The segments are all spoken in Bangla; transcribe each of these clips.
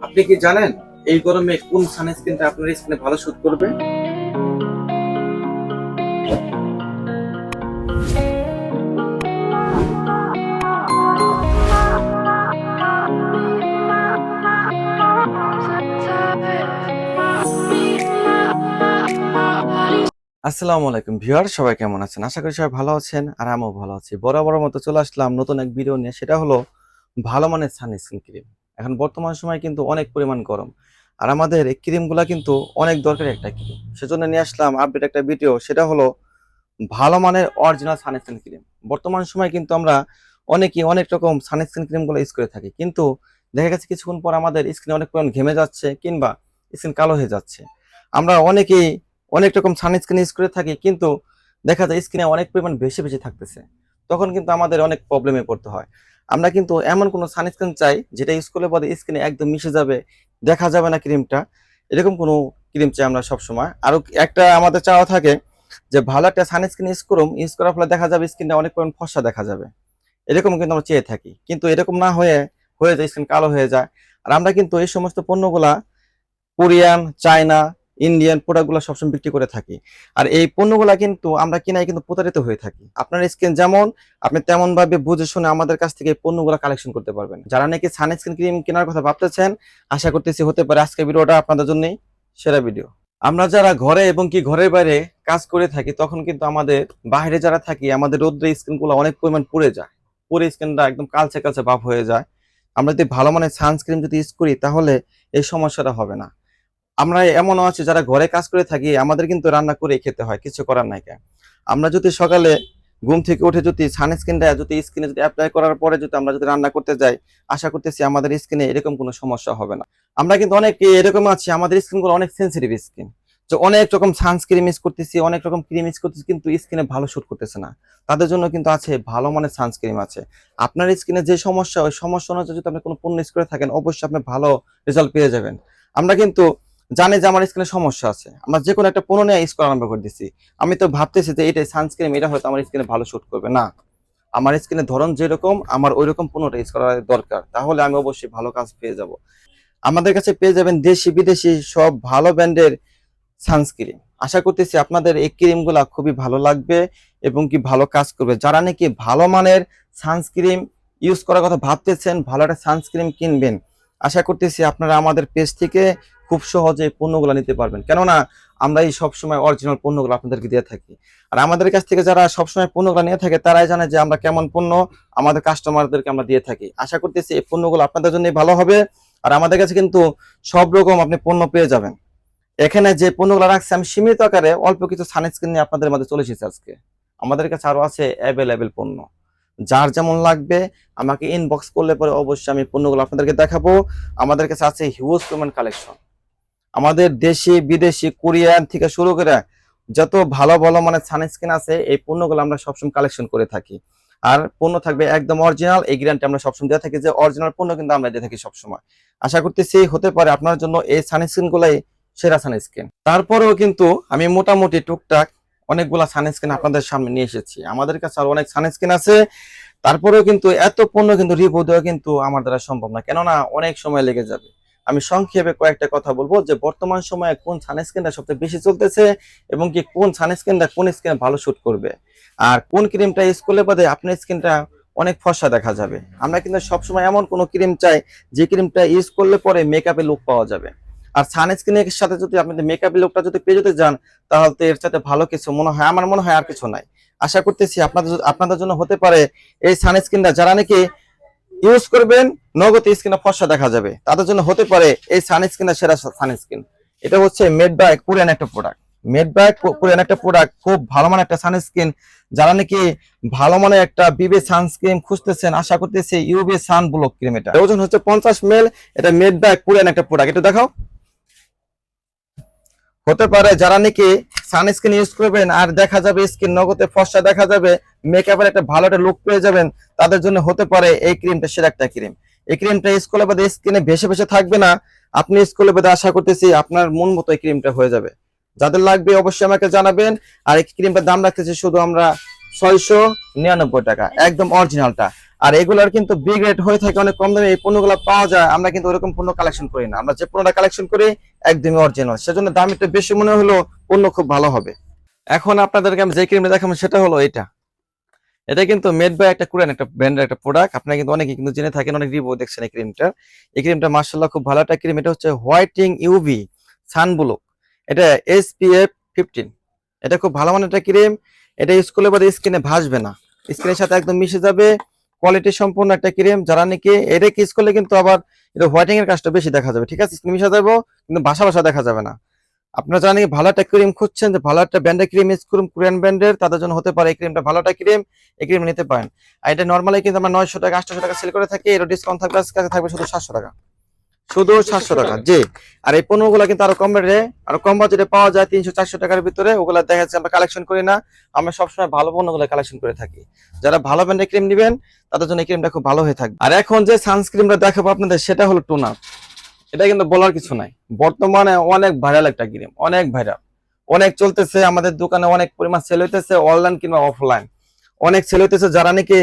আপনি কি জানেন এই গরমে কোন সানস্ক্রিনটা আপনার স্কিনে ভালো শুট করবে? আসসালামু আলাইকুম ভিউয়ার সবাই কেমন আছেন? আশা করি সবাই ভালো আছেন আর আমিও ভালো আছি। বরাবর মতো চলে আসলাম নতুন এক ভিডিও নিয়ে, সেটা হলো ভালো মানের সানস্ক্রিন ক্রিম। এখন বর্তমান সময় কিন্তু অনেক পরিমাণ গরম। আর আমাদের এই ক্রিমগুলো কিন্তু অনেক দরকারি একটা ক্রিম। সেজন্য নিয়ে আসলাম আপডেট একটা ভিডিও সেটা হলো ভালো মানের অরিজিনাল সানস্ক্রিন ক্রিম বর্তমান সময় কিন্তু আমরা অনেকেই অনেক রকম সানস্ক্রিন ক্রিমগুলো ইউজ করে থাকি, কিন্তু দেখা গেছে কিছুক্ষণ পর আমাদের স্কিনে অনেক পরিমাণ ঘেমে যাচ্ছে কিংবা স্কিন কালো হয়ে যাচ্ছে। আমরা অনেকেই অনেক রকম সানস্ক্রিন ইউজ করে থাকি, কিন্তু দেখা যায় স্কিনে অনেক পরিমাণ বেশি বেশি থাকতেছে। তখন কিন্তু আমাদের অনেক প্রবলেমে পড়তে হয়। আমরা কিন্তু এমন কোনো সানস্ক্রিন চাই যেটা ইউজ করলে পরে স্কিনে একদম মিশে যাবে, দেখা যাবে না ক্রিমটা। এরকম কোনো ক্রিম চাই আমরা সবসময়। আরও একটা আমাদের চাওয়া থাকে যে ভালো একটা সানস্ক্রিন ইউজ করুম ইউজ করার ফলে দেখা যাবে স্কিনটা অনেক পরিমাণ ফসা দেখা যাবে। এরকম কিন্তু আমরা চেয়ে থাকি। কিন্তু এরকম না হয়ে হয়ে যায় স্কিন কালো হয়ে যায়। আর আমরা কিন্তু এই সমস্ত পণ্যগুলা কোরিয়ান, চায়না ইন্ডিয়ান প্রোডাক্টগুলো সবসময় বিক্রি করে থাকি। আর এই পণ্যগুলা কিন্তু আমরা কিনাই কিন্তু প্রতারিত হয়ে থাকি। আপনার স্কিন যেমন, আপনি তেমন ভাবে বুঝে শুনে আমাদের কাছ থেকে এই পণ্যগুলো কালেকশন করতে পারবেন। যারা নাকি সানস্ক্রিন ক্রিম কেনার কথা ভাবতেছেন, আশা করতেছি হতে পারে আজকের ভিডিওটা আপনাদের জন্যই সেরা ভিডিও আমরা যারা ঘরে এবং কি ঘরের বাইরে কাজ করে থাকি, তখন কিন্তু আমাদের বাইরে যারা থাকি, আমাদের রোদ্রে স্কিনগুলো অনেক পরিমাণ পুড়ে যায়। পুরে স্কিনটা একদম কালচে কালচে ভাব হয়ে যায়। আমরা যদি ভালো মানের সানস্ক্রিন যদি ইউজ করি, তাহলে এই সমস্যাটা হবে না। আমরা এমনও আছে যারা ঘরে কাজ করে থাকি, আমাদের কিন্তু রান্না করে খেতে হয়, কিছু করার নাই কেন? আমরা যদি সকালে ঘুম থেকে উঠে যদি সানস্ক্রিনটা যদি স্কিনে যদি অ্যাপ্লাই করার পরে যদি আমরা যদি রান্না করতে যাই, আশা করতেছি আমাদের স্কিনে এরকম কোনো সমস্যা হবে না। আমরা কিন্তু অনেক এরকম আছি, আমাদের স্কিনগুলো অনেক সেন্সিটিভ স্কিন যে অনেক রকম সানস্ক্রিন ইউজ করতেছি, অনেক রকম ক্রিম ইউজ করতেছি, কিন্তু স্কিনে ভালো শুট করতেছে না। তাদের জন্য কিন্তু আছে ভালো মানের সানস্ক্রিন আছে। আপনার স্কিনে যে সমস্যা, ওই সমস্যা অনুযায়ী যদি আপনি কোনো পণ্য ইউজ করে থাকেন, অবশ্যই আপনি ভালো রেজাল্ট পেয়ে যাবেন। আমরা কিন্তু জানি যে আমার স্কিনে সমস্যা আছে। আমরা যে কোনো একটা পণ্য নিয়ে ইউজ করা আরম্ভ করে দিচ্ছি আমি তো ভাবতেছি যে এটা সানস্ক্রিন এটা হয়তো আমার স্কিনে ভালো শুট করবে। না। আমার স্কিনের ধরন যেরকম, আমার ওই রকম পণ্যটা ইউজ করা দরকার। তাহলে আমি অবশ্যই ভালো কাজ পেয়ে যাব। আমাদের কাছে পেয়ে যাবেন দেশি, বিদেশি সব ভালো ব্র্যান্ডের সানস্ক্রিন আশা করতেছি আপনাদের এই ক্রিমগুলা খুবই ভালো লাগবে এবং কি ভালো কাজ করবে। যারা নাকি ভালো মানের সানস্ক্রিন ইউজ করার কথা ভাবতেছেন, ভালো একটা সানস্ক্রিন কিনবেন আশা করতেছি আপনারা আমাদের পেজ থেকে খুব সহজে পণ্যগুলো নিতে পারবেন। কেননা আমরা এই সবসময় অরিজিনাল পণ্যগুলো আপনাদেরকে দিয়ে থাকি। আর আমাদের কাছ থেকে যারা সবসময় পণ্যগুলো নিয়ে থাকে, তারাই জানে যে আমরা কেমন পণ্য আমাদের কাস্টমারদেরকে আমরা দিয়ে থাকি। আশা করতেছি এই পণ্যগুলো আপনাদের জন্য ভালো হবে। আর আমাদের কাছে কিন্তু সব রকম আপনি পণ্য পেয়ে যাবেন। এখানে যে পণ্যগুলো রাখছি, আমি সীমিত আকারে অল্প কিছু সানস্ক্রিন নিয়ে আপনাদের মাঝে চলে এসেছি আজকে। আমাদের কাছে আরও আছে অ্যাভেলেবেল পণ্য। যার যেমন লাগবে, আমাকে ইনবক্স করলে পরে অবশ্যই আমি পণ্যগুলো আপনাদেরকে দেখাবো। আমাদের কাছে আছে হিউজ পরিমাণ কালেকশন আমাদের দেশি, বিদেশি, কোরিয়ান থেকে শুরু করে যত ভালো ভালো মানে সানস্ক্রিন আছে, এই পণ্যগুলো আমরা সবসময় কালেকশন করে থাকি। আর পণ্য থাকবে একদম অরিজিনাল এই গ্যারান্টি আমরা সবসময় দিয়ে থাকি যে অরিজিনাল পণ্য কিন্তু আমরা দিয়ে থাকি সবসময়। আশা করতেছি হতে পারে আপনার জন্য এই সানস্ক্রিন গুলাই সেরা সানস্ক্রিন তারপরেও কিন্তু আমি মোটামুটি টুকটাক অনেকগুলা সানস্ক্রিন আপনাদের সামনে নিয়ে এসেছি। আমাদের কাছে আর অনেক সানস্ক্রিন আছে। তারপরেও কিন্তু এত পণ্য কিন্তু রিভিউ দেওয়া কিন্তু আমার দ্বারা সম্ভব না। কেননা অনেক সময় লেগে যাবে। আমি সংক্ষেপে কয়েকটা কথা বলব যে, বর্তমান সময়ে কোন সানস্ক্রিনটা সবচেয়ে বেশি চলতেছে এবং কি কোন সানস্ক্রিনটা কোন স্কিনে ভালো শুট করবে? আর কোন ক্রিমটা ইউজ করলে বাদে আপনার স্কিনটা অনেক ফর্সা দেখা যাবে? আমরা কিন্তু সবসময় এমন কোনো ক্রিম চাই যে ক্রিমটা ইউজ করলে পরে মেকআপে লুক পাওয়া যাবে। আর সানস্ক্রিনের সাথে যদি আপনি মেকআপের লুকটা যদি পেয়ে যেতে যান, তাহলে তো এর সাথে ভালো কিছু মনে হয়, আমার মনে হয় আর কিছু নাই। আশা করতেছি আপনাদের আপনাদের জন্য হতে পারে এই সানস্ক্রিনটা যারা নাকি ইউজ করবেন, নগদ স্কিনে ফর্সা দেখা যাবে। তাদের জন্য হতে পারে এই সানস্ক্রিনটা সেরা সানস্ক্রিন এটা হচ্ছে মেড বাই কোরিয়ান একটা প্রোডাক্ট মেড বাই কোরিয়ান একটা প্রোডাক্ট খুব ভালো মানের একটা সানস্ক্রিন যারা নাকি ভালো মানের একটা বিবে সানস্ক্রিন খুঁজতেছেন, আশা করতেছি ইউবি সান ব্লক ক্রিম এটা। ওজন হচ্ছে পঞ্চাশ মেল এটা মেড বাই কোরিয়ান একটা প্রোডাক্ট এটা দেখাও। হতে পারে যারা নাকি সানস্ক্রিন ইউজ করবেন আর দেখা যাবে স্কিন নগদে ফসা দেখা যাবে মেকআপের একটা ভালো একটা লুক পেয়ে যাবেন, তাদের জন্য হতে পারে এই ক্রিমটা সেরা একটা ক্রিম এই ক্রিমটা ইউজ করলে বাদে স্কিনে ভেসে ভেসে থাকবে না। আপনি ইউজ করলে বাদে আশা করতেছি আপনার মন মতো এই ক্রিমটা হয়ে যাবে। যাদের লাগবে অবশ্যই আমাকে জানাবেন। আর এই ক্রিমটার দাম রাখতেছি শুধু আমরা ছয়শো নিরানব্বই টাকা, একদম অরিজিনালটা আর এগুলার কিন্তু বিগ রেট হয়ে থাকে অনেক কম দামে, এই পণ্যগুলো পাওয়া যায়, আমরা কিন্তু ওরকম পণ্য কালেকশন করি না। আমরা যে পণ্যটা কালেকশন করি, একদমই অরিজিনাল সেজন্য দাম একটু বেশি মনে হলো পণ্য খুব ভালো হবে। এখন আপনাদেরকে আমি যে ক্রিমটা দেখাবো, সেটা হলো এটা। এটা কিন্তু মেড বাই একটা কোরিয়ান একটা ব্র্যান্ডের একটা প্রোডাক্ট আপনারা কিন্তু অনেকে কিন্তু জেনে থাকেন, অনেক রিভিউ দেখছেন এই ক্রিমটা এই ক্রিমটা মার্শাল্লাহ খুব ভালো একটা ক্রিম এটা হচ্ছে হোয়াইটিং ইউভি সানব্লক এটা এসপিএফ ফিফটিন এটা খুব ভালো মানের একটা ক্রিম এটা ইউজ করলে পরে স্কিনে ভাসবে না। স্কিনের সাথে একদম মিশে যাবে কোয়ালিটি সম্পূর্ণ একটা ক্রিম যারা নাকি এটা ইউজ করলে কিন্তু আবার এটা হোয়াইটিং এর কাজটা বেশি দেখা যাবে, ঠিক আছে? স্কিন মিশে যাব, কিন্তু ভাষা ভাষা দেখা যাবে না। আপনারা যারা নাকি ভালো একটা ক্রিম খুঁজছেন, যে ভালো একটা ব্র্যান্ডের ক্রিম ইউজ করুন কোরিয়ান ব্র্যান্ডের তাদের জন্য হতে পারে এই ক্রিমটা ভালো একটা ক্রিম এই ক্রিম নিতে পারেন। আর এটা নর্মালি কিন্তু আমরা নয়শো টাকা, আটশো টাকা সেল করে থাকি এর ডিসকাউন্ট থাকবে, আজকে থাকবে শুধু সাতশো টাকা। শুধু সাতশো টাকা। জি। আর এই পণ্যগুলো কিন্তু আরও কম রেটে আরও কম বাজেটে পাওয়া যায় তিনশো চারশো টাকার ভিতরে। ওগুলো দেখা যাচ্ছে আমরা কালেকশন করি না। আমরা সবসময় ভালো পণ্যগুলো কালেকশন করে থাকি। যারা ভালো ব্র্যান্ডের ক্রিম নেবেন তাদের জন্য এই ক্রিমটা খুব ভালো হয়ে থাকবে। আর এখন যে সানস্ক্রিমটা দেখাবো আপনাদের সেটা হলো টোনার এটা কিন্তু বলার কিছু নাই। বর্তমানে অনেক ভাইরাল একটা ক্রিম অনেক ভাইরাল অনেক চলতেছে আমাদের দোকানে অনেক পরিমাণ সেল হইতেছে অনলাইন কিংবা অফলাইন অনেক সেল হইতেছে যারা নাকি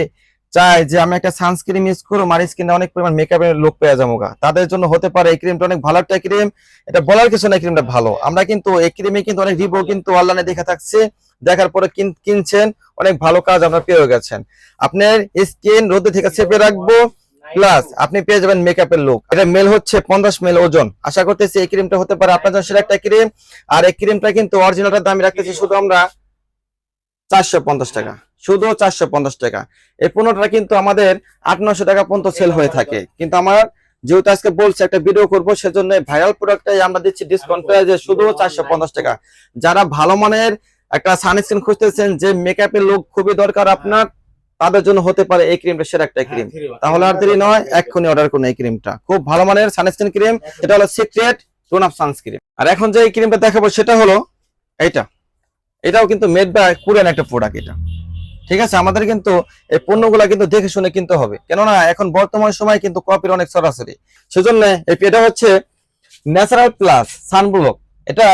চায় যে আমি একটা সানস্ক্রিন ইউজ করব আমার স্কিনে অনেক পরিমাণ মেকআপের লোক পেয়ে যাব। তাদের জন্য হতে পারে এই ক্রিমটা অনেক ভালো একটা ক্রিম এটা বলার কিছু না ক্রিমটা ভালো। আমরা কিন্তু এই ক্রিমে কিন্তু অনেক রিভিউ কিন্তু অনলাইনে দেখা থাকছে। দেখার পরে কিন- কিনছেন, অনেক ভালো কাজ আপনার পেয়ে গেছেন। আপনার স্কিন রোদে থেকে চেপে রাখব প্লাস আপনি পেয়ে যাবেন মেকআপের লুক এটা মেল হচ্ছে পঞ্চাশ মেল ওজন। আশা করতেছি এই ক্রিমটা হতে পারে আপনার জন্য সেটা একটা ক্রিম আর এই ক্রিমটা কিন্তু অরিজিনালটার দাম রাখতেছি শুধু আমরা চারশো পঞ্চাশ টাকা। শুধু চারশো পঞ্চাশ টাকা। এই পণ্যটা কিন্তু আমাদের আট নশো টাকা পর্যন্ত সেল হয়ে থাকে। কিন্তু আমার যেহেতু আজকে বলছে একটা ভিডিও করব, সেজন্য ভাইরাল প্রোডাক্টটাই আমরা দিচ্ছি ডিসকাউন্ট প্রাইজে শুধু চারশো পঞ্চাশ টাকা। যারা ভালো মানের একটা সানস্ক্রিন খুঁজতেছেন, যে মেকআপের লুক খুবই দরকার আপনার, তাদের জন্য হতে পারে এই ক্রিমটা সেরা একটা ক্রিম তাহলে আর দেরি নয়, এক্ষুনি অর্ডার করুন এই ক্রিমটা খুব ভালো মানের সানস্ক্রিন ক্রিম এটা হলো সিক্রেট টোন আপ সানস্ক্রিন আর এখন যে এই ক্রিমটা দেখাবো, সেটা হলো এইটা। এটাও কিন্তু মেড বাই কোরিয়ান একটা প্রোডাক্ট এটা। ঠিক আছে? আমাদের কিন্তু এই পণ্যগুলা কিন্তু দেখে শুনে কিনতে হবে। কেননা এখন বর্তমান সময় কিন্তু কপির অনেক সরাসরি। সেজন্য এটা হচ্ছে ন্যাচারাল প্লাস সানব্লক এটা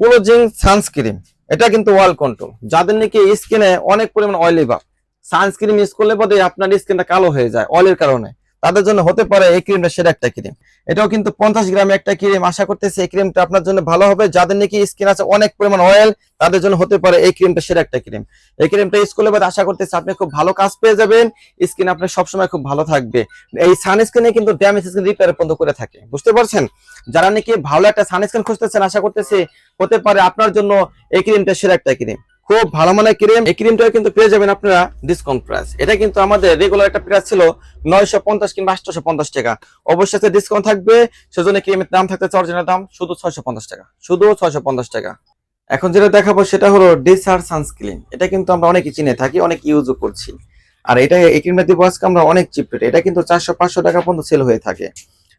কোলোজিং সানস্ক্রিন এটা কিন্তু ওয়াল কন্ট্রোল যাদের নাকি স্কিনে অনেক পরিমাণ অয়েলি ভাব সানস্ক্রিন ইউজ করলে পরে আপনার স্কিনটা কালো হয়ে যায়। অয়েলের কারণে। তাদের জন্য হতে পারে এই ক্রিমটা সেরা একটা ক্রিম এটাও কিন্তু পঞ্চাশ গ্রাম একটা ক্রিম আশা করতেছি এই ক্রিমটা আপনার জন্য ভালো হবে। যাদের নাকি স্কিন আছে, অনেক পরিমাণ অয়েল তাদের জন্য হতে পারে এই ক্রিমটা সেরা একটা ক্রিম এই ক্রিমটা ইউজ করলে পরে আশা করতেছি আপনি খুব ভালো কাজ পেয়ে যাবেন। স্কিন আপনার সবসময় খুব ভালো থাকবে। এই সানস্ক্রিনে কিন্তু ড্যামেজ স্কিন রিপেয়ার পর্যন্ত করে থাকে। বুঝতে পারছেন? যারা নাকি ভালো একটা সানস্ক্রিন খুঁজতেছেন, আশা করতেছি হতে পারে আপনার জন্য এই ক্রিমটা সেরা একটা ক্রিম খুব ভালো মানের ক্রিম। এই ক্রিমটা কিন্তু পেয়ে যাবেন আপনারা ডিসকাউন্ট প্রাইস এটা কিন্তু আমাদের রেগুলার একটা প্রাইস ছিল নয়শো পঞ্চাশ কিংবা আটশো পঞ্চাশ টাকা। অবশ্যই ডিসকাউন্ট থাকবে। সেজন্য ক্রিমের দাম থাকতে অরিজিনাল দাম শুধু ছয়শো পঞ্চাশ টাকা। শুধু ছয়শো পঞ্চাশ টাকা। এখন যেটা দেখাবো সেটা হলো ডিসার সানস্ক্রিন এটা কিন্তু আমরা অনেকে চিনে থাকি, অনেক ইউজও করছি। আর এটা এই ক্রিমটা দিব আজকে আমরা অনেক চিপ রেটে এটা কিন্তু চারশো পাঁচশো টাকা পর্যন্ত সেল হয়ে থাকে।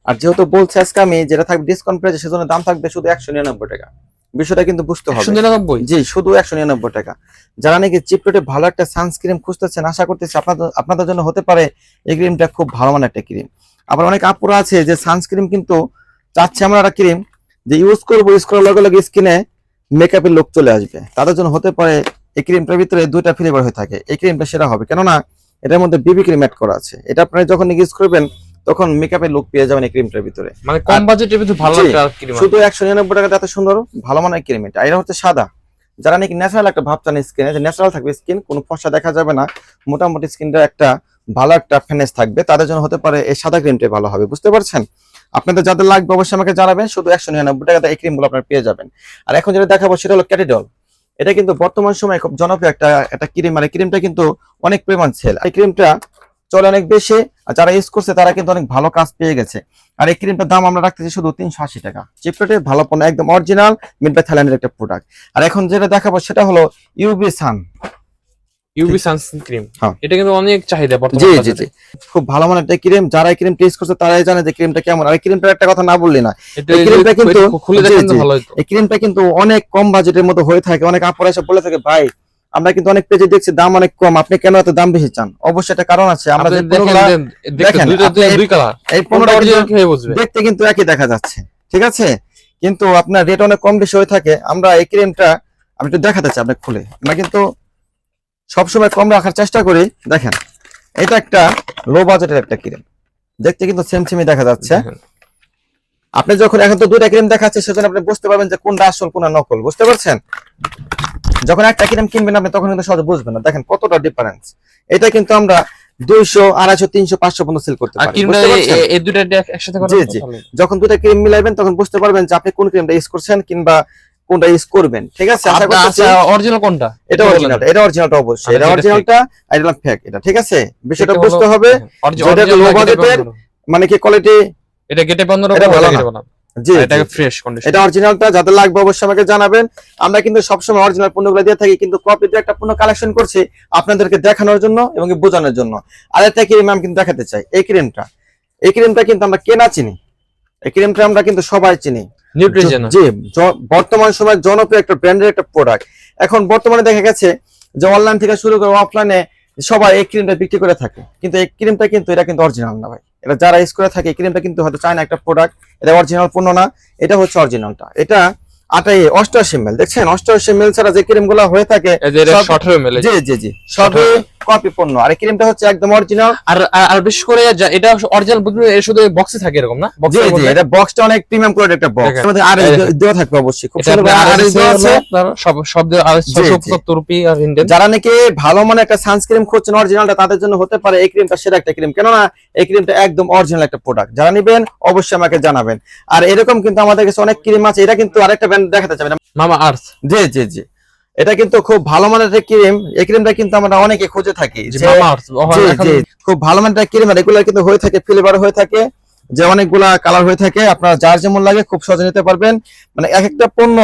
আর যেহেতু বলছে আজকে আমি, যেটা থাকবে ডিসকাউন্ট প্রাইসে সেজন্য দাম থাকবে শুধু একশো নিরানব্বই টাকা। বিষয়টা কিন্তু বুঝতে হবে। নিরানব্বই। জি শুধু একশো নিরানব্বই টাকা। যারা নাকি চিপ রেটে ভালো একটা সানস্ক্রিন খুঁজতেছেন আশা করতেছি আপনাদের আপনাদের জন্য হতে পারে এই ক্রিমটা খুব ভালো মানের একটা ক্রিম আবার অনেক আপুরা আছে যে সানস্ক্রিম কিন্তু চাচ্ছে আমরা একটা ক্রিম যে ইউজ করব ইউজ করার লগে লগে স্কিনে মেকআপের লোক চলে আসবে। তাদের জন্য হতে পারে এই ক্রিমটার ভিতরে দুইটা ফ্লেভার হয়ে থাকে। এই ক্রিমটা সেরা হবে। কেননা এটার মধ্যে বিবি ক্রিম অ্যাড করা আছে। এটা আপনারা যখন ইউজ করবেন তখন মেকআপের লুক পেয়ে যাবেন এই ক্রিমটার ভিতরে। মানে কম বাজেটের ভিতরে ভালো একটা ক্রিম শুধু একশো নিরানব্বই টাকা এত সুন্দর ভালো মানের ক্রিম এটা। এটা হচ্ছে সাদা। যারা নাকি ন্যাচারাল একটা ভাব চান স্কিনে যে ন্যাচারাল থাকবে স্কিন কোনো ফসা দেখা যাবে না। মোটামুটি স্কিনটা একটা ভালো একটা ফিনিশ থাকবে। তাদের জন্য হতে পারে এই সাদা ক্রিমটাই ভালো হবে। বুঝতে পারছেন? আপনাদের যাদের লাগবে অবশ্যই আমাকে জানাবেন। শুধু একশো নিরানব্বই টাকাতে এই ক্রিমগুলো আপনারা পেয়ে যাবেন। আর এখন যেটা দেখাবো সেটা হলো ক্যাটিডল এটা কিন্তু বর্তমান সময়ে খুব জনপ্রিয় একটা একটা ক্রিম এই ক্রিমটা কিন্তু অনেক পরিমাণ সেল এই ক্রিমটা চলে অনেক বেশি। আর যারা ইউজ করছে তারা কিন্তু অনেক ভালো কাজ পেয়ে গেছে। আর এই ক্রিমটার দাম আমরা রাখতেছি শুধু তিনশো আশি টাকা। চিপরেটে ভালো পণ্য একদম অরিজিনাল মিড বাই থাইল্যান্ডের একটা প্রোডাক্ট আর এখন যেটা দেখাবো সেটা হলো UV sun UV sunscreen cream. এটা কিন্তু অনেক চাহিদা জি জি জি। খুব ভালো মানের একটা ক্রিম যারা এই ক্রিম টেস্ট করছে তারাই জানে যে ক্রিমটা কেমন। আর এই ক্রিমটার একটা কথা না বললি না এই ক্রিমটা কিন্তু- খুলে দেখেন ভালো এই ক্রিমটা কিন্তু অনেক কম বাজেটের মধ্যে হয়ে থাকে। অনেক আপুরা এসে বলে থাকে ভাই আমরা কিন্তু অনেক পেজে দেখছি দাম অনেক কম। আপনি কেন এত দাম বেশি চান? অবশ্যই একটা কারণ আছে। আমরা দেখেন এই- দেখতে কিন্তু একই দেখা যাচ্ছে। ঠিক আছে? কিন্তু আপনার রেট অনেক কম বেশি হয়ে থাকে। আমরা এই ক্রিমটা আমি একটু দেখাতে চাই আপনি খুলে। আমরা কিন্তু সবসময় কম রাখার চেষ্টা করি। দেখেন এটা একটা লো বাজেটের একটা ক্রিম দেখতে কিন্তু সেম সেমই দেখা যাচ্ছে। আপনি যখন এখন তো দুইটা ক্রিম দেখাচ্ছে সেজন্য আপনি বুঝতে পারবেন যে কোনটা আসল কোনটা নকল। বুঝতে পারছেন? যখন একটা ক্রিম কিনবেন আপনি তখন কিন্তু সহজে বুঝবেন না। দেখেন কতটা ডিফারেন্স এটা কিন্তু আমরা দুইশো আড়াইশো তিনশো পাঁচশো পর্যন্ত সেল করতে জি, জি। যখন দুটা ক্রিম মিলাইবেন তখন বুঝতে পারবেন যে আপনি কোন ক্রিমটা ইউজ করছেন কিংবা কোনটা ইউজ করবেন। ঠিক আছে? আশা আচ্ছা অরিজিনাল কোনটা? এটা বলেন। অরিজিনাল এটা অরিজিনালটা অবশ্যই। এটা অরিজিনালটা আর এটা ফেক এটা ঠিক আছে? বিষয়টা বুঝতে হবে। হ্যাঁ, যেটা budget-এর, পনেরো। মানে কি কোয়ালিটি এটা গেটে এটা ভালো ভালো না। না জি। এটাকে ফ্রেশ কন্ডিশন এটা অরিজিনালটা যাদের লাগবে অবশ্যই আমাকে জানাবেন। আমরা কিন্তু সবসময় অরিজিনাল পণ্যগুলো দিয়ে থাকি কিন্তু কপিতে একটা পণ্য কালেকশন করছি আপনাদেরকে দেখানোর জন্য এবং বোঝানোর জন্য। আর একটা ক্রিম আমি কিন্তু দেখাতে চাই এই ক্রিমটা এই ক্রিমটা কিন্তু আমরা কেনা চিনি। এই ক্রিমটা আমরা কিন্তু সবাই চিনি। নিউট্রিজেন জি বর্তমান সময় জনপ্রিয় একটা ব্র্যান্ডের একটা প্রোডাক্ট এখন বর্তমানে দেখা গেছে যে অনলাইন থেকে শুরু করে অফলাইনে সবাই এই ক্রিমটা বিক্রি করে থাকে। কিন্তু এই ক্রিমটা কিন্তু এটা কিন্তু অরিজিনাল না ভাই। এটা যারা ইউজ করে থাকে ক্রিমটা কিন্তু হয়তো চায় না একটা প্রোডাক্ট এটা অরিজিনাল পণ্য না, এটা হচ্ছে অরিজিনালটা এটা আটাই অষ্টআশি এমএল দেখছেন? অষ্টআশি এমএল ছাড়া যে ক্রিমগুলো হয়ে থাকে এটা সব- শর্টের মেলে জি জি জি সবই কপি পণ্য। আর ক্রিমটা হচ্ছে একদম অরিজিনাল আর আর- আর বিশেষ করে এটা অরিজিনাল বুঝবে এর শুধু বক্সে থাকে এরকম না? জি জি এটা বক্সটা অনেক প্রিমিয়াম কোয়ালিটির একটা বক্স আমাদের আর দেওয়া থাকবে অবশ্যই। খুব সুন্দর আর RSI দেওয়া হলো আছে। সব সব আর জি, জি। 675 রুপি আর ইন্ডিয়ান যারা নাকি ভালো মানে একটা সানস্ক্রিন খুঁজছেন অরিজিনালটা তাদের জন্য হতে পারে এই ক্রিমটা সেরা একটা ক্রিম কেননা এই ক্রিমটা একদম অরিজিনাল একটা প্রোডাক্ট যারা নেবেন অবশ্যই আমাকে জানাবেন। আর এরকম কিন্তু আমাদের কাছে অনেক ক্রিম আছে। এটা কিন্তু আরেকটা ব্র্যান্ড দেখাতে চাবেন মামা আর্থ জি জি জি। এটা কিন্তু খুব ভালো মানের একটা ক্রিম। এই ক্রিমটা কিন্তু আমরা অনেকে খুঁজে থাকি খুব ভালো মানের একটা ক্রিম এগুলো কিন্তু হয়ে থাকে ফ্লেভার হয়ে থাকে যে অনেকগুলা কালার হয়ে থাকে। আপনার যার যেমন লাগে খুব সহজে নিতে পারবেন। মানে এক একটা পণ্য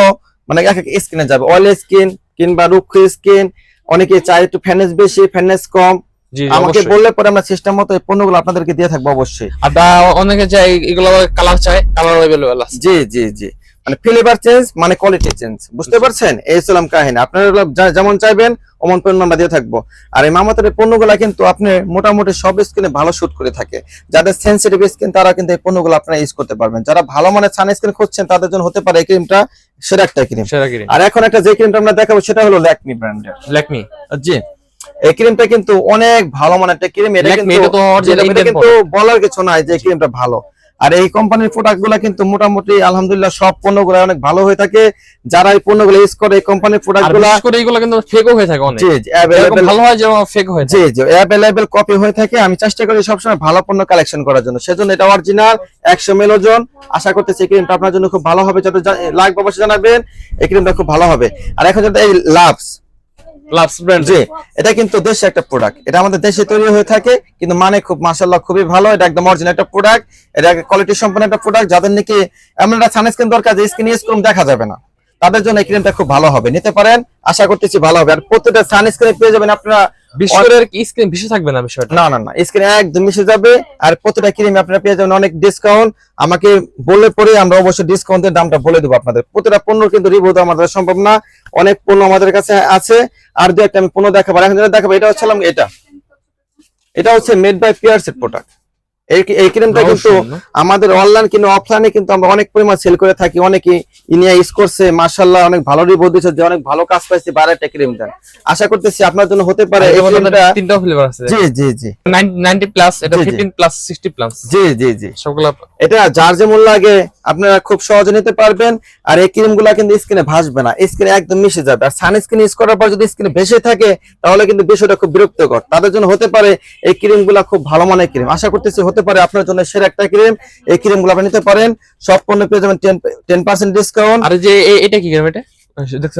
মানে এক এক স্কিনে যাবে। অয়েল স্কিন কিংবা রুক্ষ স্কিন অনেকে চায় একটু ফ্যানেস বেশি ফ্যানেস কম। আমাকে বললে পরে আমরা সিস্টেম মতো এই পণ্যগুলো আপনাদেরকে দিয়ে থাকব অবশ্যই। আর অনেকে চাই এগুলো কালার চায় কালার অ্যাভেলেবল আছে। জি জি জি। মানে ফ্লেভার চেঞ্জ মানে কোয়ালিটি চেঞ্জ বুঝতে পারছেন? এই ছিলাম কাহিনী। আপনারা যেমন চাইবেন অমন পণ্য আমরা দিয়ে থাকব। আর এই মামাতের পণ্যগুলা কিন্তু আপনি মোটামুটি সব স্কিনে ভালো শুট করে থাকে। যাদের সেন্সিটিভ স্কিন তারা কিন্তু এই পণ্যগুলো আপনারা ইউজ করতে পারবেন। যারা ভালো মানের সানস্ক্রিন খুঁজছেন তাদের জন্য হতে পারে এই ক্রিমটা সেরা একটা ক্রিম আর এখন একটা যে ক্রিমটা আমরা দেখাবো সেটা হলো ল্যাকমি ব্র্যান্ডের। ল্যাকমি। জি। এই ক্রিমটা কিন্তু অনেক ভালো মানের একটা ক্রিম এটা কিন্তু বলার কিছু নাই যে ক্রিমটা ভালো। আর এই কোম্পানির প্রোডাক্টগুলা কিন্তু মোটামুটি আলহামদুলিল্লাহ সব পণ্যগুলো অনেক ভালো হয়ে থাকে। যারা এই পণ্যগুলো ইউজ করে এই কোম্পানির প্রোডাক্ট আরগুলা বিশেষ করে এগুলো কিন্তু ফেকও হয়ে থাকে অনেক। জি জি এরকম ভালো হয় যেমন ফেক হয়ে থাকে। জি জি অ্যাভেলেবেল কপি হয়ে থাকে। আমি চেষ্টা করি সবসময় ভালো পণ্য কালেকশন করার জন্য। সেজন্য এটা অরিজিনাল একশো মেল ওজন। আশা করতেছি এই ক্রিমটা আপনার জন্য খুব ভালো হবে। জা- লাগবে অবশ্যই জানাবেন এই ক্রিমটা খুব ভালো হবে। আর এখন যেটা এই লাভস এটা কিন্তু দেশে একটা প্রোডাক্ট এটা আমাদের দেশে তৈরি হয়ে থাকে, কিন্তু মানে খুব মাশাল্লাহ খুবই ভালো। এটা একদম অরিজিনাল একটা প্রোডাক্ট এটা কোয়ালিটি সম্পন্ন একটা প্রোডাক্ট যাদের নাকি এমন একটা সানস্ক্রিন দরকার যে, স্কিন ইউজ করুন, দেখা যাবে না। তাদের জন্য এই ক্রিমটা খুব ভালো হবে। নিতে পারেন আশা করতেছি ভালো হবে। আর প্রত্যেকটা সানস্ক্রিন পেয়ে যাবেন আপনারা বিশেষ করে কি স্ক্রিন বেশি থাকবে না বিষয়টা? না না না স্ক্রিনে একদম মিশে যাবে। আর প্রতিটা ক্রিম আপনারা পেয়ে যাবেন অনেক ডিসকাউন্ট আমাকে বললে পরে আমরা অবশ্যই ডিসকাউন্টের দামটা বলে দেবো আপনাদের। প্রতিটা পণ্য কিন্তু রিভিউ দেওয়া আমাদের সম্ভব না। অনেক পণ্য আমাদের কাছে আছে। আর দু একটা আমি পণ্য দেখাবো। এখন যেটা দেখাবো এটা হচ্ছে এটা। এটা হচ্ছে মেড বাই পিয়ার্স এর প্রোডাক্ট এই ক্রিমটা কিন্তু? আমাদের অনলাইন কিন্তু অফলাইনে কিন্তু আমরা অনেক পরিমাণ সেল করে থাকি অনেকে ইনিয়া ইউজ করছে মার্শাল্লাহ অনেক ভালো রিভিউ দিচ্ছে যে অনেক ভালো কাজ পাইছে বাইরে একটা ক্রিম দেন। আশা করতেছি আপনার জন্য হতে পারে এই এর মধ্যে ক্রিমটা তিনটা ফ্লেভার আছে। জি জি জি। 90 প্লাস এটা জি, জি। 15 প্লাস 60 প্লাস জি জি জি। সবগুলা এটা যার যেমন লাগে আপনারা খুব সহজে নিতে পারবেন আর এই ক্রিমগুলা কিন্তু স্কিনে ভাসবে না স্কিনে একদম মিশে যাবে। আর সানস্ক্রিন ইউজ করার পর যদি স্কিনে ভেসে থাকে তাহলে কিন্তু বিষয়টা খুব বিরক্তকর। তাদের জন্য হতে পারে এই ক্রিমগুলা খুব ভালো মানের ক্রিম আশা করতেছি হতে পারে আপনার জন্য সেরা একটা ক্রিম এই ক্রিমগুলো আপনি নিতে পারেন। সব পণ্য পেয়ে যাবেন টেন পার্সেন্ট ডিসকাউন্ট আর যে এটা কি গেম এটা?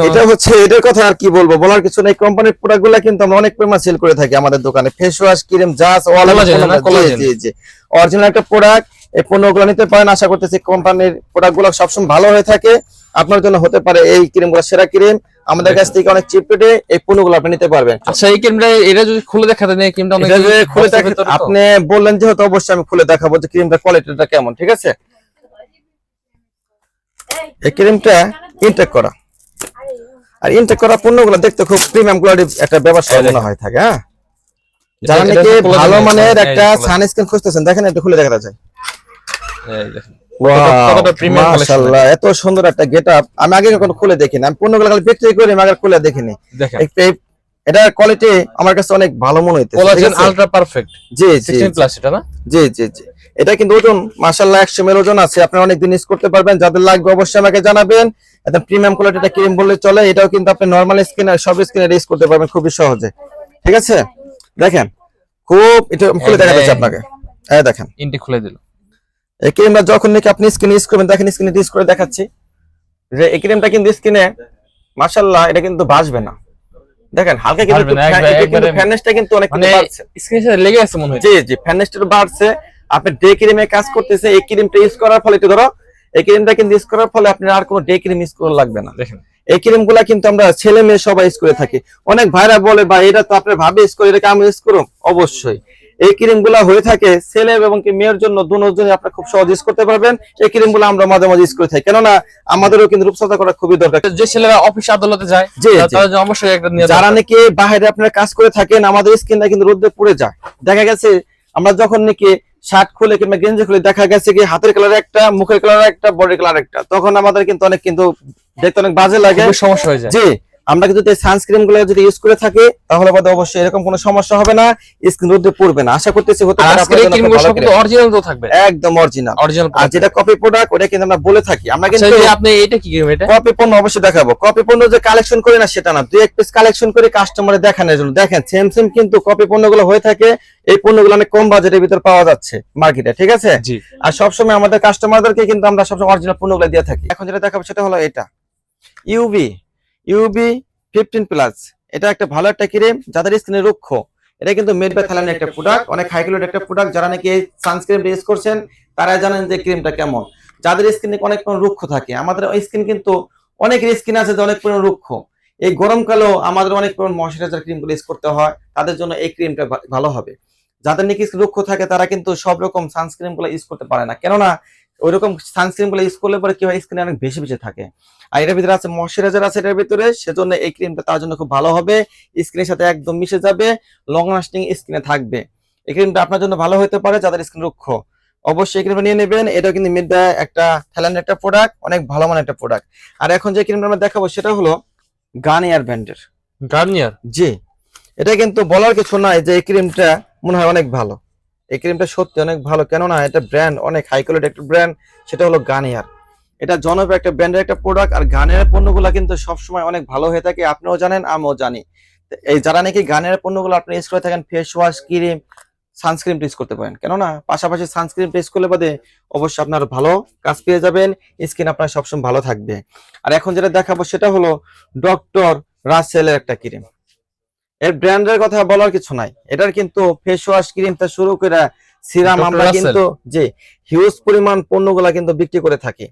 এটা হচ্ছে এটার কথা আর কি বলব বলার কিছু নেই। কোম্পানির প্রোডাক্টগুলা কিন্তু আমরা অনেক পরিমাণ সেল করে থাকি আমাদের দোকানে। ফেস ওয়াশ ক্রিম জাস অরিজিনাল একটা প্রোডাক্ট এই পণ্যগুলো নিতে পারেন। আশা করতেছি কোম্পানির প্রোডাক্টগুলো সবসময় ভালো হয়ে থাকে। আপনার জন্য হতে পারে এই ক্রিমগুলো সেরা ক্রিম আমাদের কাছ থেকে অনেক চিপ রেটে এই পণ্যগুলো আপনি নিতে পারবেন আচ্ছা এই ক্রিমটা এটা যদি খুলে দেখাতে নেই ক্রিমটা অনেক খুলে। আপনি বললেন যেহেতু অবশ্যই আমি খুলে দেখাবো যে ক্রিমটা কোয়ালিটিটা কেমন ঠিক আছে এই ক্রিমটা ইনটেক করা আর ইনটেক করা পণ্যগুলো দেখতে খুব প্রিমিয়াম কোয়ালিটির একটা ব্যবসা। মনে হয় থাকে হ্যাঁ যারা এটা- নাকি ভালো মানের একটা। সানস্ক্রিন খুঁজতেছেন দেখেন একটু খুলে দেখা যায় এই দেখেন। মাশাআল্লাহ এত সুন্দর একটা গেটআপ আমি আগে কখনো খুলে দেখিনি। আমি পণ্যগুলো খালি বিক্রি করি আমি আগে খুলে দেখিনি। কোয়ালিটি আমার কাছে অনেক ভালো মনে হইতেছে কোলাজেন আলট্রা পারফেক্ট জি জি 16 প্লাস এটা না? জি জি জি। এটা কিন্তু ওজন মাশাআল্লাহ 100 ml ওজন আছে। আপনি অনেকদিন ইউজ করতে পারবেন। যাদের লাগবে অবশ্যই আমাকে জানাবেন। এটা প্রিমিয়াম কোয়ালিটিটা ক্রিম বললে চলে। এটাও কিন্তু আপনি নরমাল স্কিন আর সব স্কিনে ইউজ করতে পারবেন খুবই সহজে। ঠিক আছে? দেখেন খুব এটা খুলে দেখা যাচ্ছে আপনাকে। হ্যাঁ দেখেন। ইনটি খুলে দিল। এই ক্রিমটা যখন নাকি আপনি স্কিন ইউজ করবেন দেখেন স্কিনে ইউজ করে দেখাচ্ছি। যে এই ক্রিমটা কিন্তু মাশাআল্লাহ এটা কিন্তু ভাসবে না। দেখেন হালকা কিন্তু ফ্যানেসটা কিন্তু অনেক মানে বাড়ছে। স্ক্রিনের সাথে লেগে আছে মনে হয়। জি জি ফ্যানেসটা বাড়ছে। আপনি ডে ক্রিমে কাজ করতেছে এই ক্রিমটা ইউজ করার ফলে ধরো এই ক্রিমটা কিন্তু ইউজ করার ফলে আপনার আর কোনো ডে ক্রিম ইউজ করা লাগবে না। দেখেন। এই ক্রিমগুলা কিন্তু আমরা ছেলে মেয়ে সবাই ইউজ করে থাকি। অনেক ভাইরা বলে বা এটা তো আপনার ভাবে ইউজ করে এটাকে আমি ইউজ করুন অবশ্যই। এই ক্রিমগুলা হয়ে থাকে ছেলে এবং কি মেয়ের জন্য দুজনে আপনি খুব সহজ ইউজ করতে পারবেন। এই ক্রিমগুলো আমরা মাঝে মাঝে ইউজ করে থাকি। কেননা আমাদেরও কিন্তু রূপচর্চা করা খুবই দরকার। যে ছেলেরা অফিস আদালতে যায় অবশ্যই একটা যারা নাকি বাইরে আপনারা কাজ করে থাকেন আমাদের স্কিনটা কিন্তু রোদে পড়ে যায়। দেখা গেছে আমরা যখন নাকি শার্ট খুলে কিংবা গেঞ্জি খুলে দেখা গেছে কি হাতের কালার একটা মুখের কালার একটা বডি কালার একটা তখন আমাদের কিন্তু অনেক কিন্তু দেখতে অনেক বাজে লাগে। সমস্যা হয়ে যায়। জি আমরা কিন্তু সানস্ক্রিনগুলো যদি ইউজ করে থাকি তাহলে বাদে অবশ্যই এরকম কোনো সমস্যা হবে না স্কিন রোদে পড়বে না। আশা করতেছি হতে পারে আজকের আপনার এই জন্য ক্রিমগুলো একটা সব ভালো কিন্তু cream। অরিজিনাল তো থাকবে। একদম অরিজিনাল অরিজিনাল আর যেটা কপি প্রোডাক্ট ওটা কিন্তু আমরা বলে থাকি। আমরা কিন্তু আপনি এটা কি ক্রিম এটা? কপি পণ্য অবশ্যই দেখাবো। কপি পণ্য যে কালেকশন করি না সেটা না। দুই এক পিস কালেকশন করে কাস্টমারে দেখানোর জন্য। দেখেন সেম সেম কিন্তু কপি পণ্যগুলো হয়ে থাকে। এই পণ্যগুলো অনেক কম বাজেটের ভিতর পাওয়া যাচ্ছে মার্কেটে ঠিক আছে? জি। আর সবসময় আমাদের কাস্টমারদেরকে কিন্তু আমরা সবসময় অরিজিনাল পণ্যগুলো দিয়ে থাকি। এখন যেটা দেখাবো সেটা হলো এটা। ইউবি ইউবি ফিফটিন প্লাস এটা একটা ভালো একটা ক্রিম যাদের স্কিনে রুক্ষ। এটা কিন্তু মেড বাই থাইল্যান্ডের একটা প্রোডাক্ট অনেক হাই কোয়ালিটি একটা প্রোডাক্ট যারা নাকি এই সানস্ক্রিন ইউজ করছেন, তারা জানেন যে ক্রিমটা কেমন। যাদের স্কিনে অনেক রুক্ষ থাকে, আমাদের স্কিন কিন্তু অনেক স্কিন আছে যে অনেক পরিমাণ রুক্ষ। এই গরমকালেও আমাদের অনেক পরিমাণ ময়শ্চারাইজার ক্রিমগুলো ইউজ করতে হয়, তাদের জন্য এই ক্রিমটা ভালো হবে। যাদের নাকি রুক্ষ থাকে, তারা কিন্তু সব রকম সানস্ক্রিনগুলো ইউজ করতে পারে না। কেননা ওই রকম সানস্ক্রিনগুলো ইউজ করলে পরে কি হয়? স্কিনে অনেক বেশি বেশি থাকে। আর এটার ভিতরে আছে ময়শ্চারাইজার আছে এটার ভিতরে সেজন্য এই ক্রিমটা তার জন্য খুব ভালো হবে। স্কিনের সাথে একদম মিশে যাবে লং লাস্টিং স্কিনে থাকবে। এই ক্রিমটা আপনার জন্য ভালো হতে পারে যাদের স্কিন রুক্ষ। অবশ্যই এই ক্রিমটা নিয়ে নেবেন। এটা কিন্তু মিড একটা থাইল্যান্ডের একটা প্রোডাক্ট অনেক ভালো মানের একটা প্রোডাক্ট আর এখন যে ক্রিমটা আমরা দেখাবো সেটা হলো গার্নিয়ার ব্র্যান্ডের গার্নিয়ার জি। এটা কিন্তু বলার কিছু নাই যে এই ক্রিমটা মনে হয় অনেক ভালো। এই ক্রিমটা সত্যি অনেক ভালো। কেননা এটা ব্র্যান্ড অনেক হাই কোয়ালিটি একটা ব্র্যান্ড সেটা হলো গানিয়ার এটা জনপ্রিয় একটা ব্র্যান্ডের একটা প্রোডাক্ট আর গানের পণ্যগুলো কিন্তু সবসময় অনেক ভালো হয়ে থাকে, আপনিও জানেন, আমিও জানি। এই যারা নাকি গানের পণ্যগুলো আপনি ইউজ করে থাকেন face wash cream sunscreen use করতে পারেন। কেননা পাশাপাশি সানস্ক্রিন ইউজ করলে বাদে অবশ্যই আপনার ভালো কাজ পেয়ে যাবেন স্কিন আপনার সবসময় ভালো থাকবে। আর এখন যেটা দেখাবো সেটা হলো ডক্টর রাসেলের একটা ক্রিম এর ব্র্যান্ডের কথা বলার কিছু নাই। এটার কিন্তু ফেস ওয়াশ ক্রিম থেকে শুরু করে সিরাম আমরা কিন্তু যে হিউজ পরিমাণ পণ্যগুলা কিন্তু বিক্রি করে থাকি।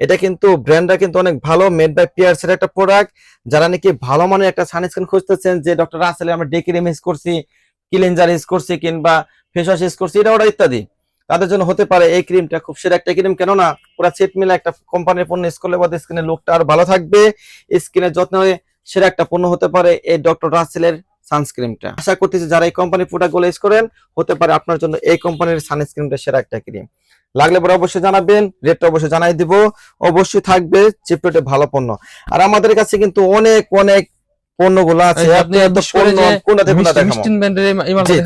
এটা কিন্তু ব্র্যান্ডটা কিন্তু অনেক ভালো মেড বাই পিয়ার্স এর একটা প্রোডাক্ট যারা নাকি ভালো মানের একটা সানস্ক্রিন খুঁজতেছেন যে ডক্টর রাসেলে আমরা ডে ক্রিম ইউজ করছি ক্লিনজার ইউজ করছি কিংবা ফেস ওয়াশ ইউজ করছি এটা ওটা ইত্যাদি। তাদের জন্য হতে পারে এই ক্রিমটা খুব সেরা একটা ক্রিম কেননা পুরো সেট মিলে একটা কোম্পানির পণ্য ইউজ করলে বাদে স্কিনের লুকটা আর ভালো থাকবে। স্কিনের যত্ন সেরা একটা পণ্য হতে পারে এই ডক্টর রাসেলের সানস্ক্রিনটা। আশা করতেছি যারা এই কোম্পানির প্রোডাক্টগুলো ইউজ করেন হতে পারে আপনার জন্য এই কোম্পানির সানস্ক্রিনটা সেরা একটা ক্রিম লাগলে পরে অবশ্যই জানাবেন রেটটা অবশ্যই জানাই দিব। অবশ্যই থাকবে চিপরেটে ভালো পণ্য। আর আমাদের কাছে কিন্তু অনেক অনেক পণ্যগুলো আছে। আপনি এত পণ্য, কোনটাতে কোনটা দেখাবো?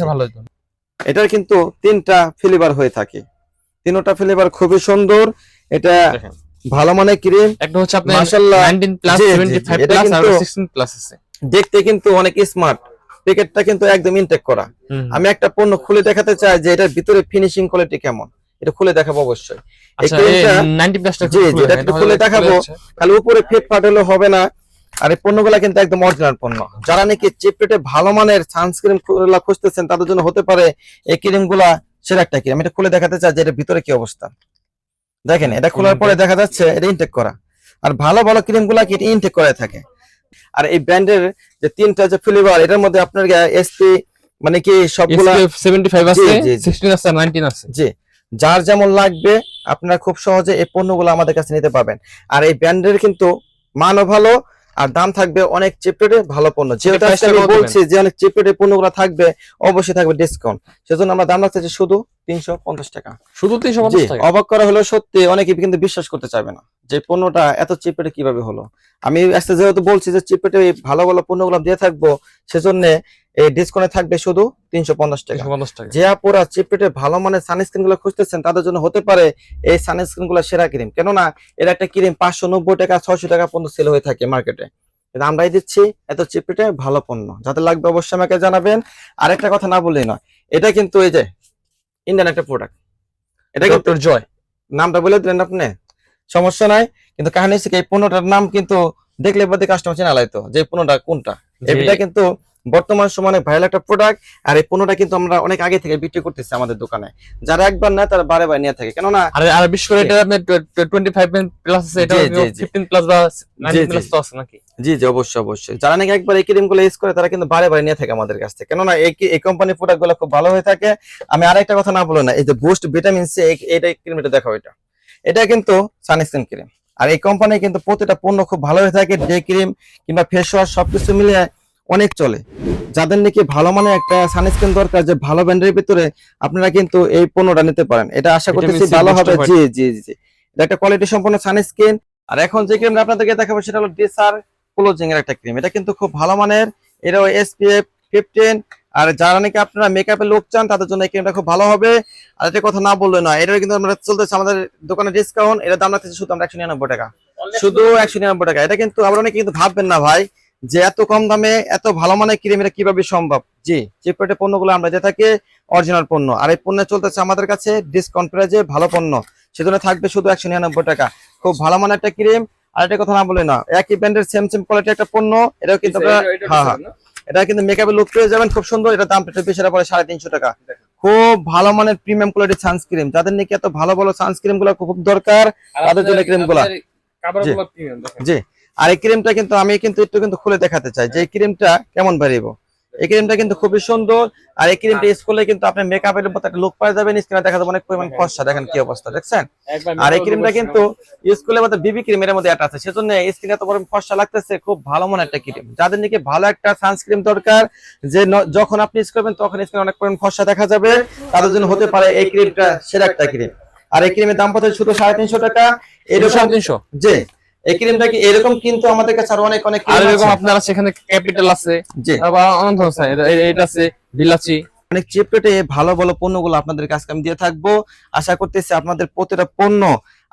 ভালো হতো এটার কিন্তু তিনটা ফ্লেভার হয়ে থাকে। তিনটা ফ্লেভার খুবই সুন্দর। এটা ভালো মানের ক্রিম একটা হচ্ছে আপনার মাশাআল্লাহ। 19 প্লাস জি, জি, 75 প্লাস আর 16 প্লাস আছে। দেখতে কিন্তু অনেক স্মার্ট প্যাকেটটা কিন্তু একদম ইনটেক করা। আমি একটা পণ্য খুলে দেখাতে চাই যে এটার ভিতরে ফিনিশিং কোয়ালিটি কেমন। এটা খুলে দেখাবো অবশ্যই। আচ্ছা এই ক্রিমটা 90 প্লাসটা জি, জি, খুলে দেখাবো। খালি উপরে ফেট ফাটলে হবে না। আর এই পণ্যগুলা কিন্তু একদম অরিজিনাল পণ্য। যারা নাকি চিপরেটে ভালো মানের সানস্ক্রিন খুঁজতেছেন তাদের জন্য হতে পারে এই ক্রিমগুলা সেরা একটা ক্রিম এটা খুলে দেখাতে চাই যে এটার ভিতরে কি অবস্থা। দেখেন এটা খোলার পরে দেখা যাচ্ছে এটা ইনটেক করা। আর ভালো ভালো ক্রিমগুলা কি ইনটেক করা থাকে? আর এই ব্র্যান্ডের যে তিনটা যে ফ্লেভার এটার মধ্যে আপনার এসপি মানে কি সবগুলা SPF 75 আছে জি, জি, জি। 16 আছে আর 19 আছে। জি। যার যেমন লাগবে আপনারা খুব সহজে এই পণ্যগুলো আমাদের কাছে নিতে পারবেন। আর এই ব্র্যান্ডের কিন্তু মানও ভালো আর দাম থাকবে অনেক চেপেটে ভালো পণ্য। আমি বলছি যে অনেক চেপেটে পণ্যগুলো থাকবে অবশ্যই থাকবে ডিসকাউন্ট সেজন্য আমরা দাম রাখতেছি শুধু তিনশো পঞ্চাশ টাকা। শুধু তিনশো পঞ্চাশ টাকা? অবাক করা হলো সত্যি অনেকে কিন্তু বিশ্বাস করতে চাইবে না যে পণ্যটা এত চেপেটে কীভাবে হলো। আমি আজকে যেহেতু বলছি যে চেপেটে ভালো ভালো পণ্যগুলো দিয়ে থাকব সেজন্য এই ডিসকাউন্টে থাকবে শুধু তিনশো পঞ্চাশ টাকা। যে আপুরা চিপেটে ভালো মানের সানস্ক্রিনগুলো খুঁজতেছেন তাদের জন্য হতে পারে এই সানস্ক্রিনগুলো সেরা ক্রিম কেননা এর একটা ক্রিম পাঁচশো নব্বই টাকা ছয়শো টাকা পর্যন্ত সেল হয়ে থাকে মার্কেটে আমরাই দিচ্ছি এত চিপেটে ভালো পণ্য। যাতে লাগবে অবশ্যই আমাকে জানাবেন। আরেকটা কথা না বললেই নয় এটা কিন্তু এই যে ইন্ডিয়ান একটা প্রোডাক্ট এটা কিন্তু জয় নামটা বলে দিলেন আপনি? সমস্যা নাই কিন্তু কাহিনী হচ্ছে এই পণ্যটার নাম কিন্তু দেখলে বাদে কাস্টমার চেনা লাইতো যে পণ্যটা কোনটা। এটা কিন্তু বর্তমান সময়ে ভাইরাল একটা প্রোডাক্ট আর এই পণ্যটা কিন্তু আমরা অনেক আগে থেকে বিক্রি করতেছি আমাদের দোকানে। যারা একবার নেয় তারা বারে বারে নিয়ে থাকে। কেননা আর বিশেষ করে এটা প্লাস আছে এটা জি, জি, জি। ফিফটিন প্লাস বা প্লাস তো আছে নাকি? জি জি অবশ্যই অবশ্যই। যারা নাকি একবার এই ক্রিমগুলো ইউজ করে তারা কিন্তু বারে বারে নিয়ে থাকে আমাদের কাছ থেকে। কেননা এই এই কোম্পানির প্রোডাক্টগুলো খুব ভালো হয়ে থাকে। আমি আরেকটা কথা না বলে না এই যে বুস্ট ভিটামিন সি এইটা ক্রিমটা দেখো এটা। এটা কিন্তু সানস্ক্রিন ক্রিম আর এই কোম্পানি কিন্তু প্রতিটা পণ্য খুব ভালো হয়ে থাকে ডে ক্রিম কিংবা ফেস ওয়াশ সবকিছু মিলিয়ে অনেক চলে। যাদের নাকি ভালো মানের একটা সানস্ক্রিন দরকার যে ভালো ব্র্যান্ডের ভিতরে আপনারা কিন্তু এই পণ্যটা নিতে পারেন। এটা আশা করতেছি ভালো হবে। জি জি জি এটা একটা কোয়ালিটি সম্পন্ন সানস্ক্রিন আর এখন যে ক্রিমটা আপনাদেরকে দেখাবো সেটা হলো ডিসার ক্লোজিং এর একটা ক্রিম এটা কিন্তু খুব ভালো মানের। এটা এসপিএফ ফিফটিন আর যারা নাকি আপনারা মেকআপের লোক চান তাদের জন্য এই ক্রিমটা খুব ভালো হবে। আর একটা কথা না বললে না এটা কিন্তু আমরা চলতেছে আমাদের দোকানে ডিসকাউন্ট এটা দাম রাখতেছি শুধু আমরা একশো নিরানব্বই টাকা। শুধু একশো নিরানব্বই টাকা। এটা কিন্তু আবার অনেকে কিন্তু ভাববেন না ভাই যে এত কম দামে এত ভালো মানের ক্রিম এটা কীভাবে সম্ভব? জি চিপেটে পণ্যগুলো আমরা যে থাকে অরিজিনাল পণ্য। আর এই পণ্য চলতেছে আমাদের কাছে ডিসকাউন্ট প্রাইজে ভালো পণ্য। সেজন্য থাকবে শুধু একশো নিরানব্বই টাকা। খুব ভালো মানের একটা ক্রিম আর একটা কথা না বলে না একই ব্র্যান্ডের সেম সেম কোয়ালিটি একটা পণ্য এটাও কিন্তু হ্যাঁ হ্যাঁ। এটা কিন্তু মেকআপের লুক পেয়ে যাবেন খুব সুন্দর। এটা দাম বেশি এটা পড়ে সাড়ে তিনশো টাকা। খুব ভালো মানের প্রিমিয়াম কোয়ালিটির সানস্ক্রিন যাদের নাকি এত ভালো ভালো সানস্ক্রিনগুলো খুব দরকার তাদের জন্য ক্রিমগুলা। জি। আর এই ক্রিমটা কিন্তু আমি কিন্তু একটু কিন্তু খুলে দেখাতে চাই যে এই ক্রিমটা কেমন বেরিয়েবো এই ক্রিমটা কিন্তু খুবই সুন্দর আর এই ক্রিমটা ইউজ করলে কিন্তু আপনি মেকআপের মতো একটা লুক পাওয়া যাবেন স্কিনে দেখা যাবে অনেক পরিমাণ ফর্সা দেখেন কি অবস্থা দেখছেন? আর এই ক্রিমটা কিন্তু ইউজ করলে মধ্যে বিবি ক্রিমের মধ্যে একটা আছে সেজন্য স্কিনে তো বড় ফর্সা লাগতেছে খুব ভালো মনে একটা ক্রিম যাদের নাকি ভালো একটা সানস্ক্রিন দরকার যে যখন আপনি ইউজ করবেন তখন স্কিনে অনেক পরিমাণ ফর্সা দেখা যাবে তাদের জন্য হতে পারে এই ক্রিমটা সেরা একটা ক্রিম আর এই ক্রিমের দাম পড়ছে শুধু সাড়ে তিনশো টাকা এরকম তিনশো? জি। এই ক্রিমটা কি এরকম কিন্তু আমাদের কাছে আরও অনেক অনেক আর এরকম আপনার সেখানে ক্যাপিটাল আছে। আবার অনন্ত আছে। এটা- আছে বিলাচি অনেক চিপ রেটে ভালো ভালো পণ্যগুলো আপনাদের কাছে আমি দিয়ে থাকব। আশা করতেছি আপনাদের প্রতিটা পণ্য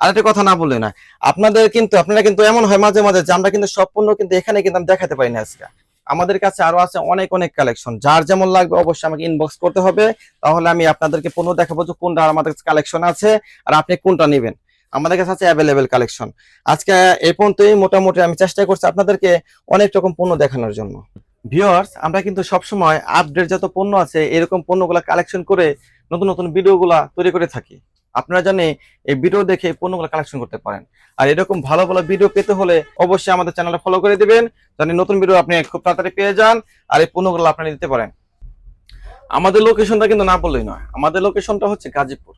আরেকটা কথা না বললে না আপনাদের কিন্তু আপনারা কিন্তু এমন হয় মাঝে মাঝে যে আমরা কিন্তু সব পণ্য কিন্তু এখানে কিন্তু আমি দেখাতে পারি না আজকে। আমাদের কাছে আরও আছে অনেক অনেক কালেকশন যার যেমন লাগবে অবশ্যই আমাকে ইনবক্স করতে হবে। তাহলে আমি আপনাদেরকে পণ্য দেখাবো যে কোনটা আমাদের কাছে কালেকশন আছে আর আপনি কোনটা নেবেন। আমাদের কাছে আছে অ্যাভেলেবেল কালেকশন আজকে এ পর্যন্তই, মোটামুটি আমি চেষ্টা করছি আপনাদেরকে অনেক রকম পণ্য দেখানোর জন্য। ভিউয়ার্স আমরা কিন্তু সবসময় আপডেট যত পণ্য আছে, এরকম পণ্যগুলো কালেকশন করে নতুন নতুন ভিডিওগুলা তৈরি করে থাকি। আপনারা জানে এই ভিডিও দেখে পণ্যগুলো কালেকশন করতে পারেন। আর এরকম ভালো ভালো ভিডিও পেতে হলে অবশ্যই আমাদের চ্যানেলটা ফলো করে দিবেন। জানি নতুন ভিডিও আপনি খুব তাড়াতাড়ি পেয়ে যান আর এই পণ্যগুলো আপনি নিতে পারেন। আমাদের লোকেশনটা কিন্তু না বললেই নয়। আমাদের লোকেশনটা হচ্ছে গাজীপুর।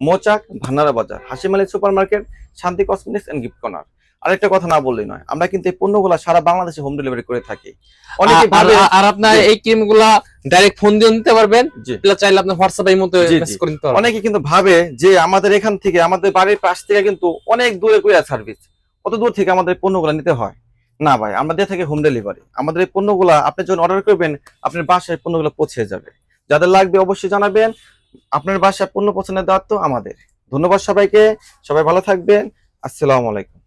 মোচাক ভান্নারা বাজার হাসিমালি super market Shanti cosmetics and gift corner আরেকটা কথা না বললেই নয় আমরা কিন্তু এই পণ্যগুলা সারা বাংলাদেশে হোম ডেলিভারি করে থাকি। অনেকে ভাবে আর- আপনার। এই ক্রিমগুলা ডাইরেক্ট ফোন দিয়ে নিতে পারবেন। চাইলে আপনি হোয়াটসঅ্যাপ এই মতো মেসেজ করে নিতে পারবেন। অনেকে কিন্তু ভাবে যে আমাদের এখান থেকে আমাদের বাড়ির পাশ থেকে কিন্তু অনেক দূরে কুরিয়ার সার্ভিস কত দূর থেকে আমাদের পণ্যগুলো নিতে হয়। না ভাই আমরা দিয়ে থাকি হোম ডেলিভারি আমাদের এই পণ্যগুলো আপনি যখন অর্ডার করবেন আপনার বাসায় পণ্যগুলো পৌঁছে যাবে। যাদের লাগবে অবশ্যই জানাবেন। আপনার বাসায় পণ্য পছন্দের দায়িত্ব আমাদের। ধন্যবাদ সবাইকে। সবাই ভালো থাকবেন। আসসালামু আলাইকুম।